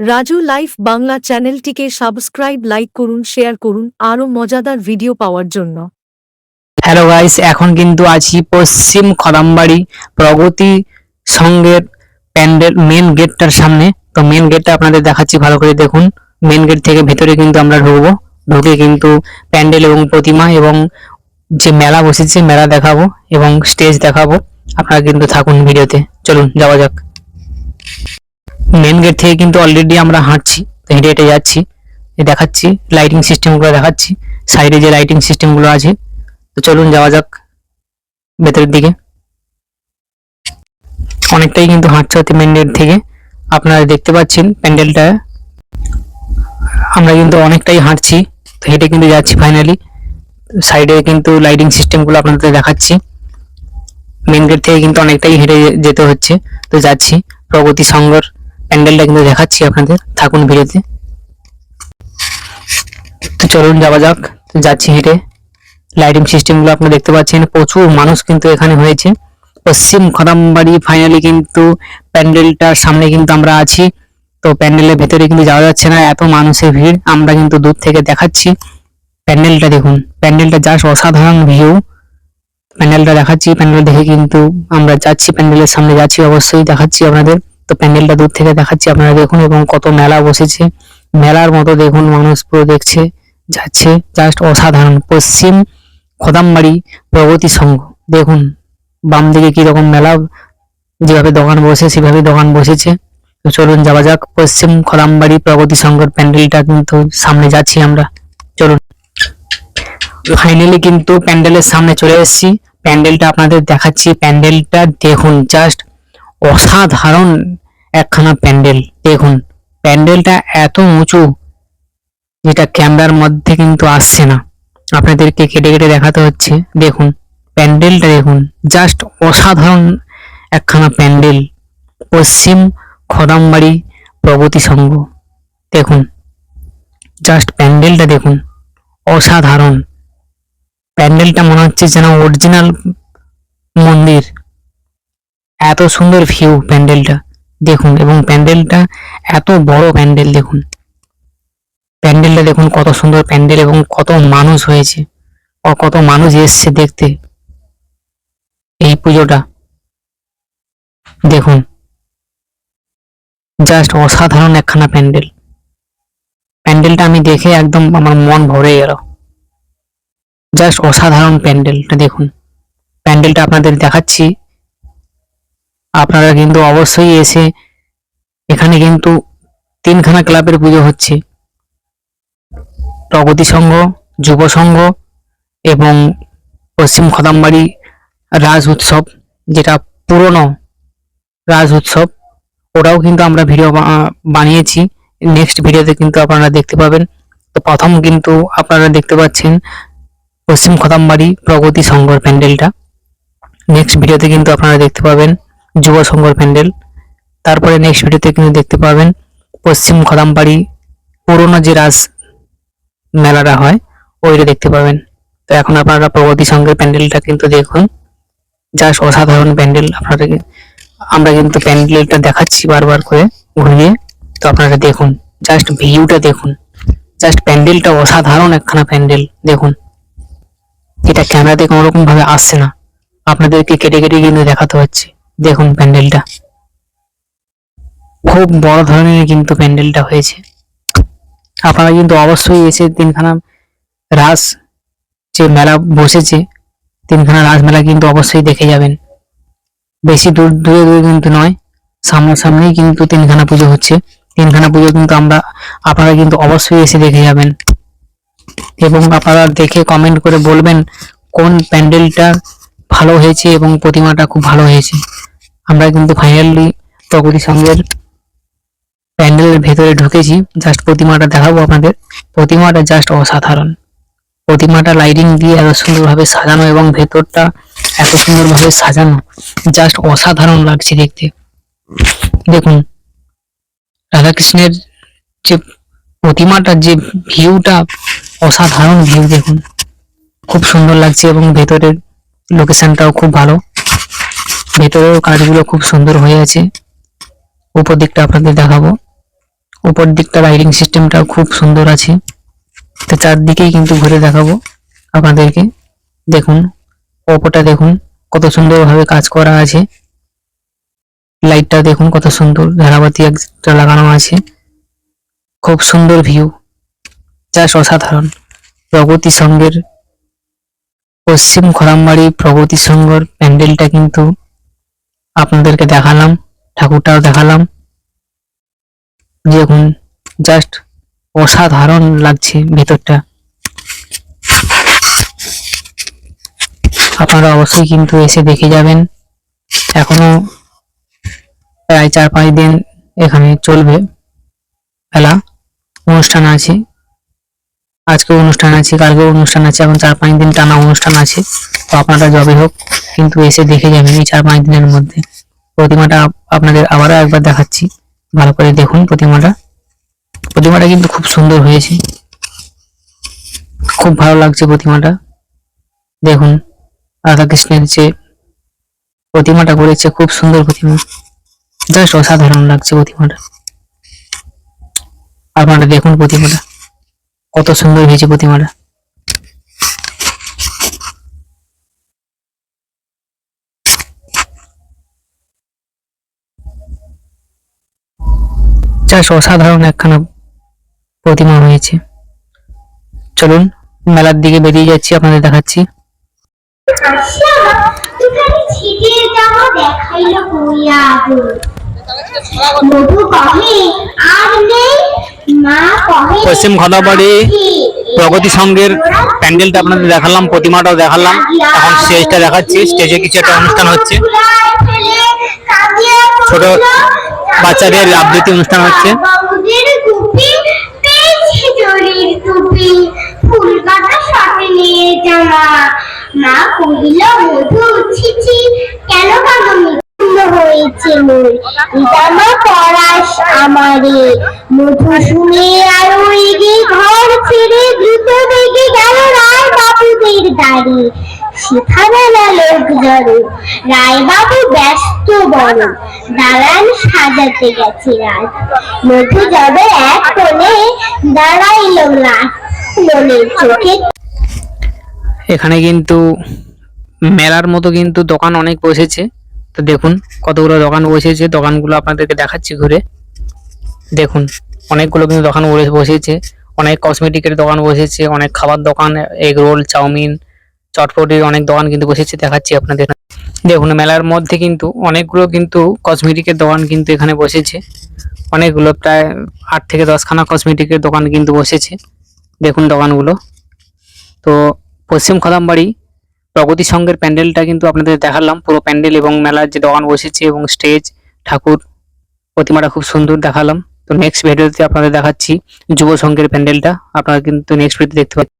Raju life Bangla চ্যানেলটিকে subscribe, like করুন, share করুন, আরও মজাদার ভিডিও পাওয়ার জন্য। হ্যালো গাইস, এখন কিন্তু আছি পশ্চিম খদামবাড়ি প্রগতি সংঘের প্যান্ডেল মেন গেটটার সামনে। তো মেন গেটটা আপনাদের দেখাচ্ছি, ভালো করে দেখুন। মেন গেট থেকে ভেতরে কিন্তু আমরা ঢুকবো। ঢুকে কিন্তু প্যান্ডেল এবং প্রতিমা এবং যে মেলা বসেছে, মেলা দেখাবো এবং স্টেজ দেখাবো। আপনারা কিন্তু থাকুন ভিডিওতে। চলুন, যাওয়া যাক। মেন গেট থেকে কিন্তু অলরেডি আমরা হাঁটছি তো হেঁটে হেঁটে যাচ্ছি দেখাচ্ছি লাইটিং সিস্টেমগুলো দেখাচ্ছি সাইডে যে লাইটিং সিস্টেমগুলো আছে, তো চলুন যাওয়া যাক ভেতরের দিকে। অনেকটাই কিন্তু হাঁটতে হতে মেন গেট থেকে আপনারা দেখতে পাচ্ছেন প্যান্ডেলটা। আমরা কিন্তু অনেকটাই হাঁটছি, তো হেঁটে কিন্তু যাচ্ছি ফাইনালি সাইডে কিন্তু লাইটিং সিস্টেমগুলো আপনাদের দেখাচ্ছি। মেন গেট থেকে কিন্তু অনেকটাই হেঁটে যেতে হচ্ছে, তো যাচ্ছি। প্রগতি সংঘর প্যান্ডেলটা কিন্তু দেখাচ্ছি আপনাদের, থাকুন ভিডিওতে। তো চলুন যাওয়া যাক যাচ্ছি হেঁটে। লাইটিং সিস্টেমগুলো আপনি দেখতে পাচ্ছেন, প্রচুর মানুষ কিন্তু এখানে হয়েছে। পশ্চিম খদামবাড়ি ফাইনালি কিন্তু প্যান্ডেলটার সামনে কিন্তু আমরা আছি। তো প্যান্ডেলের ভেতরে কিন্তু যাওয়া যাচ্ছে না, এত মানুষের ভিড়, আমরা কিন্তু দূর থেকে দেখাচ্ছি। প্যান্ডেলটা দেখুন, প্যান্ডেলটা জাস্ট অসাধারণ ভিউ প্যান্ডেলটা দেখাচ্ছি, প্যান্ডেল দেখে কিন্তু আমরা যাচ্ছি, প্যান্ডেলের সামনে যাচ্ছি, অবশ্যই দেখাচ্ছি আপনাদের। তো প্যান্ডেলটা দূর থেকে দেখাচ্ছি, আপনারা দেখুন এবং কত মেলা বসেছে। মেলার মতো দেখুন মানুষ পুরো দেখছে, যাচ্ছে, জাস্ট অসাধারণ। পশ্চিম খদামবাড়ি প্রগতি সংঘ, দেখুন বাম দিকে কি রকম মেলা, যেভাবে দোকান বসে সেভাবে দোকান বসেছে। তো চলুন যাওয়া যাক, পশ্চিম খদামবাড়ি প্রগতি সংঘের প্যান্ডেলটা কিন্তু সামনে যাচ্ছি আমরা। চলুন। ফাইনালি কিন্তু প্যান্ডেলের সামনে চলে এসেছি। প্যান্ডেলটা আপনাদের দেখাচ্ছি, প্যান্ডেলটা দেখুন, জাস্ট অসাধারণ একখানা প্যান্ডেল। দেখুন, প্যান্ডেলটা এত উঁচু, যেটা ক্যামেরার মধ্যে কিন্তু আসছে না। আপনাদেরকে কেটে কেটে দেখাতে হচ্ছে। দেখুন, প্যান্ডেলটা দেখুন জাস্ট অসাধারণ একখানা প্যান্ডেল। পশ্চিম খদামবাড়ি প্রগতি সংঘ। দেখুন জাস্ট প্যান্ডেলটা দেখুন, অসাধারণ। প্যান্ডেলটা মনে হচ্ছে যেন অরিজিনাল মন্দির। এত সুন্দর ভিউ প্যান্ডেলটা, দেখুন, এবং প্যান্ডেলটা এত বড় প্যান্ডেল, দেখুন। প্যান্ডেলটা দেখুন, কত সুন্দর প্যান্ডেল এবং কত মানুষ হয়েছে, ও কত মানুষ এসছে দেখতে। এই পুজোটা, দেখুন। জাস্ট অসাধারণ একখানা প্যান্ডেল। প্যান্ডেলটা আমি দেখে একদম আমার মন ভরে গেল। জাস্ট অসাধারণ প্যান্ডেলটা, দেখুন। প্যান্ডেলটা আপনাদের দেখাচ্ছি। আপনারা কিন্তু অবশ্যই এসে এখানে কিন্তু তিনখানা ক্লাবের পুজো হচ্ছে। প্রগতি সংঘ, যুব সংঘ এবং পশ্চিম খদামবাড়ি রাজ উৎসব, যেটা পুরনো রাজ উৎসব, ওটাও কিন্তু আমরা ভিডিও বানিয়েছি। নেক্সট ভিডিওতে কিন্তু আপনারা দেখতে পাবেন। তো প্রথম কিন্তু আপনারা দেখতে পাচ্ছেন পশ্চিম খদামবাড়ি প্রগতি সংঘর প্যান্ডেলটা। নেক্সট ভিডিওতে কিন্তু আপনারা দেখতে পাবেন যুব সংঘর প্যান্ডেল। তারপরে নেক্সট ভিডিওতে কিন্তু দেখতে পাবেন পশ্চিম খদামবাড়ি পুরনো যে রাজ মেলাটা হয়, ওইটা দেখতে পাবেন। তো এখন আপনারা প্রগতি সংঘের প্যান্ডেলটা কিন্তু দেখুন। জাস্ট অসাধারণ প্যান্ডেল আপনাদেরকে, আমরা কিন্তু প্যান্ডেলটা দেখাচ্ছি বারবার করে ঘুরিয়ে। তো আপনারা দেখুন, জাস্ট ভিউটা দেখুন। জাস্ট প্যান্ডেলটা অসাধারণ একখানা প্যান্ডেল, দেখুন। এটা ক্যামেরাতে কোনো রকম ভাবে আসছে না। আপনাদেরকে কেটে কেটে কিন্তু দেখাতে হচ্ছে। দেখুন প্যান্ডেলটা। খুব বড় ধরনের কিন্তু প্যান্ডেলটা হয়েছে। আপনারা কিন্তু অবশ্যই এসে তিনখানা রাস যে মেলা বসেছে, তিনখানা রাস মেলা কিন্তু অবশ্যই দেখে যাবেন। বেশি দূর, দূরে দূরে কিন্তু নয় সামনাসামনি কিন্তু তিনখানা পুজো হচ্ছে। তিনখানা পুজো কিন্তু আমরা, আপনারা কিন্তু অবশ্যই এসে দেখে যাবেন। এবং আপনারা দেখে কমেন্ট করে বলবেন কোন প্যান্ডেলটা ভালো হয়েছে এবং প্রতিমাটা খুব ভালো হয়েছে। আমরা কিন্তু ফাইনালি প্রগতি সংঘের প্যান্ডেলের ভেতরে ঢুকেছি। জাস্ট প্রতিমাটা দেখাবো আপনাদের। প্রতিমাটা জাস্ট অসাধারণ। প্রতিমাটা লাইটিং দিয়ে এত সুন্দরভাবে সাজানো এবং ভেতরটা এত সুন্দরভাবে সাজানো জাস্ট অসাধারণ লাগছে দেখতে। দেখুন, রাধাকৃষ্ণের যে প্রতিমাটার যে ভিউটা অসাধারণ ভিউ দেখুন। খুব সুন্দর লাগছে এবং ভেতরের লোকেশনটাও খুব ভালো। ভেতরেও কাজগুলো খুব সুন্দর হয়ে আছে। উপর দিকটা আপনাদের দেখাবো। উপর দিকটা লাইটিং সিস্টেমটাও খুব সুন্দর আছে। তো চারদিকেই কিন্তু ঘুরে দেখাবো আপনাদেরকে। দেখুন, ওপরটা দেখুন, কত সুন্দরভাবে কাজ করা আছে। লাইটটা দেখুন, কত সুন্দর ধারাবাতি একটা লাগানো আছে। খুব সুন্দর ভিউ যা অসাধারণ। প্রগতি সঙ্গের পশ্চিম খরামবাড়ি প্রগতি সংঘর প্যান্ডেলটা কিন্তু আপনাদেরকে দেখালাম, ঠাকুরটাও দেখালাম। দেখুন জাস্ট অসাধারণ লাগছে ভেতরটা। আপনারা অবশ্যই কিন্তু এসে দেখে যাবেন। এখনও প্রায় চার পাঁচ দিন এখানে চলবে মেলা, অনুষ্ঠান আছে। আজকে অনুষ্ঠান আছে কালকে অনুষ্ঠান আছে, এখন চার পাঁচ দিন টানা অনুষ্ঠান আছে। তো আপনারা যবে হোক, কিন্তু এসে দেখে যাবেন এই চার পাঁচ দিনের মধ্যে। প্রতিমাটা আপ- আপনাদের আবারও একবার দেখাচ্ছি। ভালো করে দেখুন প্রতিমাটা। প্রতিমাটা কিন্তু খুব সুন্দর হয়েছে। খুব ভালো লাগছে প্রতিমাটা। দেখুন, রাধাকৃষ্ণের যে প্রতিমাটা করেছে, খুব সুন্দর প্রতিমা। জাস্ট অসাধারণ লাগছে প্রতিমাটা। আপনারা দেখুন প্রতিমাটা। কত সুন্দর হয়েছে প্রতিমাটা। জাস্ট অসাধারণ একখানা প্রতিমা হয়েছে। চলুন, মেলার দিকে বেরিয়ে যাচ্ছি, আপনাদের দেখাচ্ছি। মা পশ্চিম খদাবাড়ি প্রগতি সংঘের প্যান্ডেলটা আপনাদের দেখালাম, প্রতিমাটাও দেখালাম। এখন স্টেজটা দেখাচ্ছি। স্টেজে কিছু একটা অনুষ্ঠান হচ্ছে। ছোট বাচ্চাদের আবৃত্তি অনুষ্ঠান হচ্ছে। মা কহিল মধু ছিছি কেন পূর্ণ হয়েছে মোর জামা আমারে মধু শুনে আর এগে ঘর ছেড়ে দ্রুত বেগে গেল রায় বাবুদের দাঁড়ি সেখানে লোক জড়ো রায় বাবু ব্যস্ত বড় দালান সাজাতে গেছে রাত মধু যাবে এক কোণে দাঁড়াইল না মনের চোখে এখানে কিন্তু মেলার মতো কিন্তু দোকান অনেক বসেছে। তো দেখুন কতগুলো দোকান বসেছে, দোকানগুলো আপনাদেরকে দেখাচ্ছি ঘুরে। দেখুন, অনেকগুলো কিন্তু দোকান বসে- বসেছে। অনেক কসমেটিকের দোকান বসেছে, অনেক খাবার দোকান এগ রোল চাউমিন, চটপটির অনেক দোকান কিন্তু বসেছে, দেখাচ্ছি আপনাদের। দেখুন, মেলার মধ্যে কিন্তু অনেকগুলো কিন্তু কসমেটিকের দোকান কিন্তু এখানে বসেছে। অনেকগুলো প্রায় আট থেকে দশখানা কসমেটিকের দোকান কিন্তু বসেছে। দেখুন দোকানগুলো। তো পশ্চিম কদমবাড়ি প্রগতি সংঘের প্যান্ডেলটা কিন্তু আপনাদের দেখালাম। পুরো প্যান্ডেল এবং মেলার যে দোকান বসেছে এবং স্টেজ ঠাকুর, প্রতিমাটা খুব সুন্দর দেখালাম। তো নেক্সট ভিডিওতে আপনাদের দেখাচ্ছি যুব সংঘের প্যান্ডেলটা। আপনারা কিন্তু নেক্সট ভিডিওতে দেখতে পাচ্ছেন